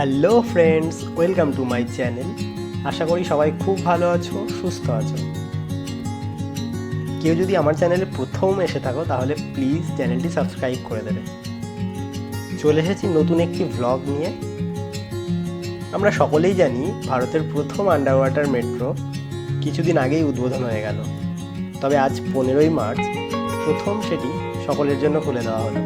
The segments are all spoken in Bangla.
Hello friends welcome to my channel আশা করি সবাই খুব ভালো আছো, সুস্থ আছো। কেউ যদি আমার চ্যানেলে প্রথম এসে থাকো, তাহলে প্লিজ চ্যানেলটি সাবস্ক্রাইব করে দেবে। চলে এসেছি নতুন একটি ভ্লগ নিয়ে। আমরা সকলেই জানি ভারতের প্রথম আন্ডার ওয়াটার মেট্রো কিছুদিন আগেই উদ্বোধন হয়ে গেল। তবে আজ পনেরোই মার্চ, প্রথম সেটি সকলের জন্য খুলে দেওয়া হলো।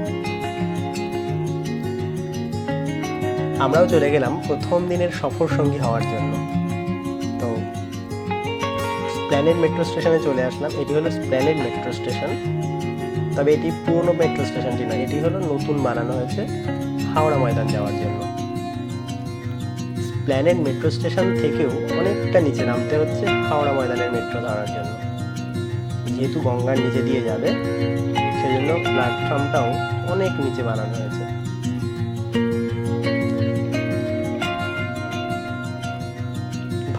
আমরাও চলে গেলাম প্রথম দিনের সফর সঙ্গী হওয়ার জন্য। তো স্প্ল্যানেড মেট্রো স্টেশনে চলে আসলাম। এটি হলো স্প্ল্যানেড মেট্রো স্টেশন তবে এটি পুরনো মেট্রো স্টেশনটি নয়, এটি হলো নতুন বানানো হয়েছে হাওড়া ময়দান যাওয়ার জন্য। স্প্ল্যানেড মেট্রো স্টেশন থেকেও অনেকটা নিচে নামতে হচ্ছে হাওড়া ময়দানের মেট্রো ধরার জন্য। যেহেতু গঙ্গার নিচে দিয়ে যাবে, সেজন্য প্ল্যাটফর্মটাও অনেক নিচে বানানো হয়েছে।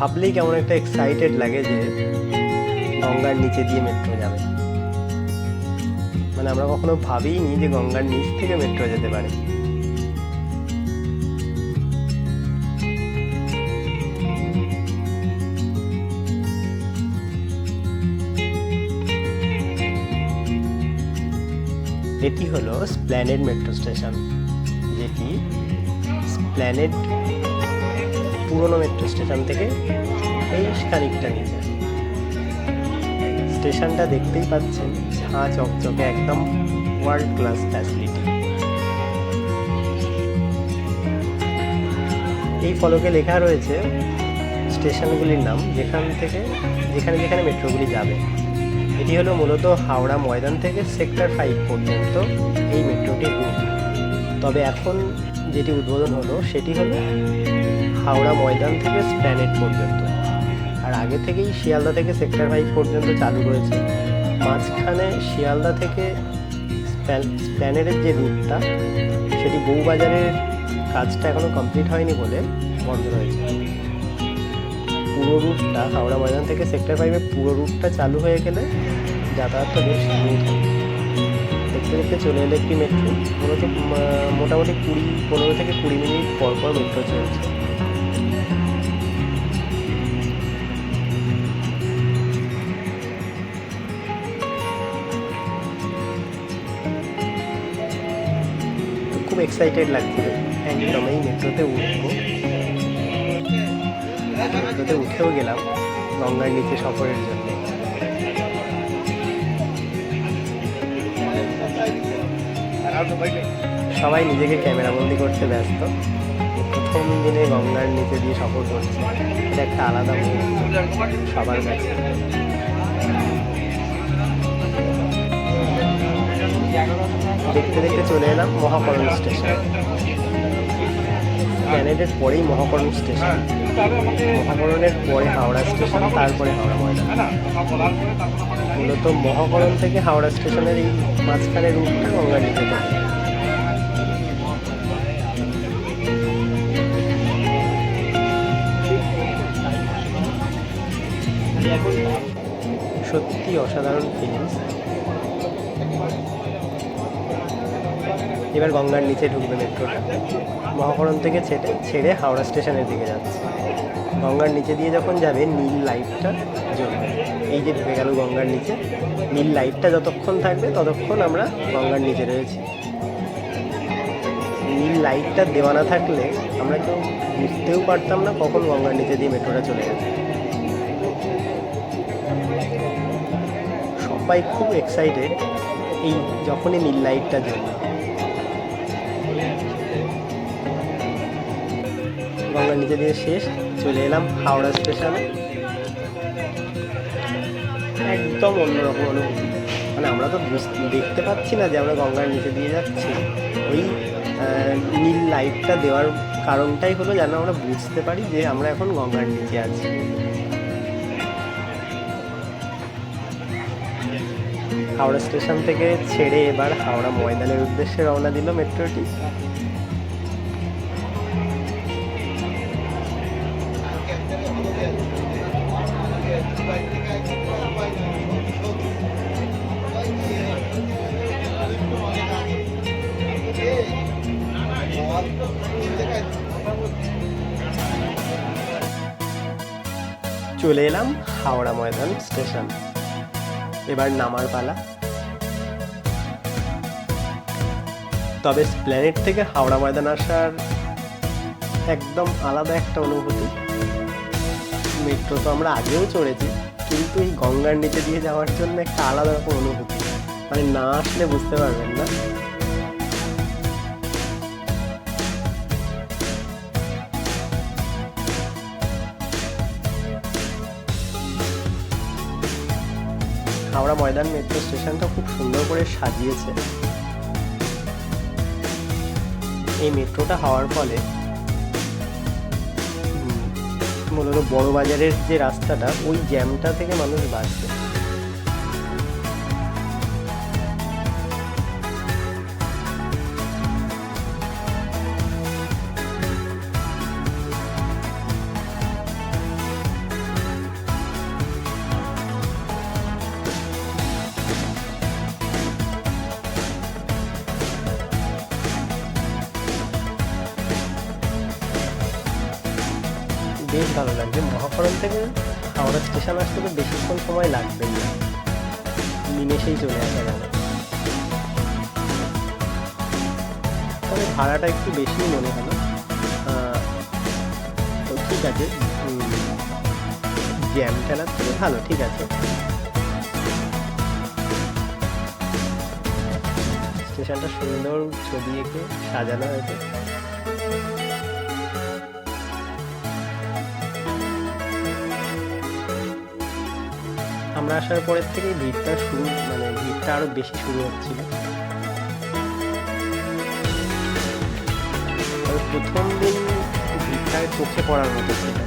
ভাবলেই কেমন একটা এক্সাইটেড লাগে যে গঙ্গার নিচে দিয়ে মেট্রো যাবে। মানে আমরা কখনো ভাবিনি যে গঙ্গার নিচ থেকে মেট্রো যেতে পারে। এটি হলো স্প্ল্যানেড মেট্রো স্টেশন যেটি স্প্ল্যানেড পুরনো মেট্রো স্টেশন থেকে বেশ খানিকটা নিচে। স্টেশনটা দেখতেই পাচ্ছেন, ঝাঁ চকচকে একদম ওয়ার্ল্ড ক্লাস ফ্যাসিলিটি এই ফলকে লেখা রয়েছে স্টেশনগুলির নাম, যেখান থেকে, যেখানে যেখানে মেট্রোগুলি যাবে। এটি হলো মূলত হাওড়া ময়দান থেকে সেক্টর ফাইভ পর্যন্ত এই মেট্রোটির রুট তবে এখন যেটি উদ্বোধন হলো, সেটি হলো হাওড়া ময়দান থেকে স্প্ল্যানেট পর্যন্ত। আর আগে থেকেই শিয়ালদা থেকে সেক্টর ফাইভ পর্যন্ত চালু রয়েছে মাঝখানে শিয়ালদা থেকে স্প্ল্যানেটের যে রুটটা, সেটি বউবাজারের কাজটা এখনও কমপ্লিট হয়নি বলে বন্ধ রয়েছে। পুরো রুটটা হাওড়া ময়দান থেকে সেক্টর ফাইভের পুরো রুটটা চালু হয়ে গেলে যাতায়াতটা বেশ স্মুথ দেখতে দেখতে চলে এলো একটি মেট্রো। মূলত মোটামুটি কুড়ি, পনেরো থেকে কুড়ি মিনিট পর পর মেট্রো চলছে। এক্সাইটেড লাগছিল। একদম এই মেট্রোতে উঠবো। মেট্রোতে উঠেও গেলাম গঙ্গার নিচে সফরের জন্য। সবাই নিজেকে ক্যামেরাবন্দি করতে ব্যস্ত। প্রথম দিনে গঙ্গার নিচে দিয়ে সফর করছে। একটা আলাদা মুহূর্ত সবার কাছে। দেখতে দেখতে চলে এলাম মহাকরণ স্টেশন। ক্যানেডের পরেই মহাকরণ স্টেশন। মহাকরণের পরে হাওড়া স্টেশন, তারপরে হাওড়া ময়দান। মূলত মহাকরণ থেকে হাওড়া স্টেশনের এই মাঝখানে রুটটা গঙ্গার নিচে থাকে সত্যি অসাধারণ ফিলিংস এবার গঙ্গার নিচে ঢুকবে মেট্রোটা মহাকরণ থেকে ছেড়ে ছেড়ে হাওড়া স্টেশনের দিকে যাচ্ছে। গঙ্গার নিচে দিয়ে যখন যাবে, নীল লাইটটা জ্বলবে। এই যে ঢুকে গেল গঙ্গার নিচে, নীল লাইটটা যতক্ষণ থাকবে, ততক্ষণ আমরা গঙ্গার নিচে রয়েছি। নীল লাইটটা দেওয়া না থাকলে আমরা কেউ বুঝতেও পারতাম না কখন গঙ্গার নিচে দিয়ে মেট্রোটা চলে গেছে সবাই খুব এক্সাইটেড এই যখনই নীল লাইটটা জ্বলবে। নিচে দিয়ে শেষ, চলে এলাম হাওড়া স্টেশনে। একদম অন্যরকম অনুভূতি। মানে আমরা তো দেখতে পাচ্ছি না যে আমরা গঙ্গার নিচে দিয়ে যাচ্ছি। ওই নীল লাইটটা দেওয়ার কারণটাই হলো যেন আমরা বুঝতে পারি যে আমরা এখন গঙ্গার নিচে আছি। হাওড়া স্টেশন থেকে ছেড়ে এবার হাওড়া ময়দানের উদ্দেশ্যে রওনা দিল মেট্রোটি। চলে এলাম হাওড়া ময়দান স্টেশন। এবার নামার পালা। তবে প্ল্যানেট থেকে হাওড়া ময়দান আসার একদম আলাদা একটা অনুভূতি। মেট্রো তো আমরা আগেও চড়েছি, কিন্তু এই গঙ্গার নিচে দিয়ে যাওয়ার জন্য একটা আলাদা রকম অনুভূতি। মানে না আসলে বুঝতে পারবেন না। হাওড়া ময়দান মেট্রো স্টেশনটা খুব সুন্দর করে সাজিয়েছে। এই মেট্রোটা হওয়ার ফলে মূলত বড় বাজারের যে রাস্তাটা, ওই জ্যামটা থেকে মানুষ বাঁচবে। ভালো লাগছে। মহাকরণ থেকে হাওড়া স্টেশন আসতে তো বেশিক্ষণ সময় লাগবেই না। নিমেষেই চলে আসা গেল। তবে ভাড়াটা একটু বেশিই মনে হলো। তো ঠিক আছে। জ্যাম ঠেলার থেকে ভালো, ঠিক আছে। স্টেশনটা সুন্দর ছবি এঁকে সাজানো হয়েছে। আমরা আসার পরের থেকেই ভিড়টা শুরু মানে ভিড়টা আরও বেশি শুরু হচ্ছিল। প্রথম দিন ভিড়টা চোখে পড়ার মতো ছিল।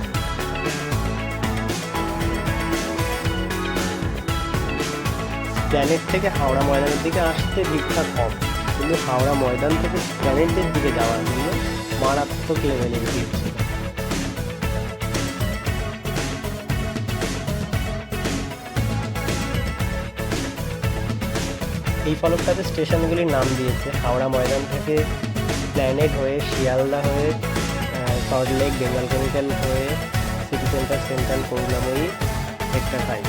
প্ল্যানেট থেকে হাওড়া ময়দানের দিকে আসতে ভিড়টা কম, কিন্তু হাওড়া ময়দান থেকে প্ল্যানেটের দিকে যাওয়ার জন্য মারাত্মক লেভেলের ভিড় এই ফলকটাতে স্টেশনগুলির নাম দিয়েছে। হাওড়া ময়দান থেকে প্ল্যানেট হয়ে, শিয়ালদা হয়ে সল্টলেক বেঙ্গল কেমিক্যাল হয়ে, সিটি সেন্টার, সেন্ট্রাল, করুণাময়ী একটা ফাইভ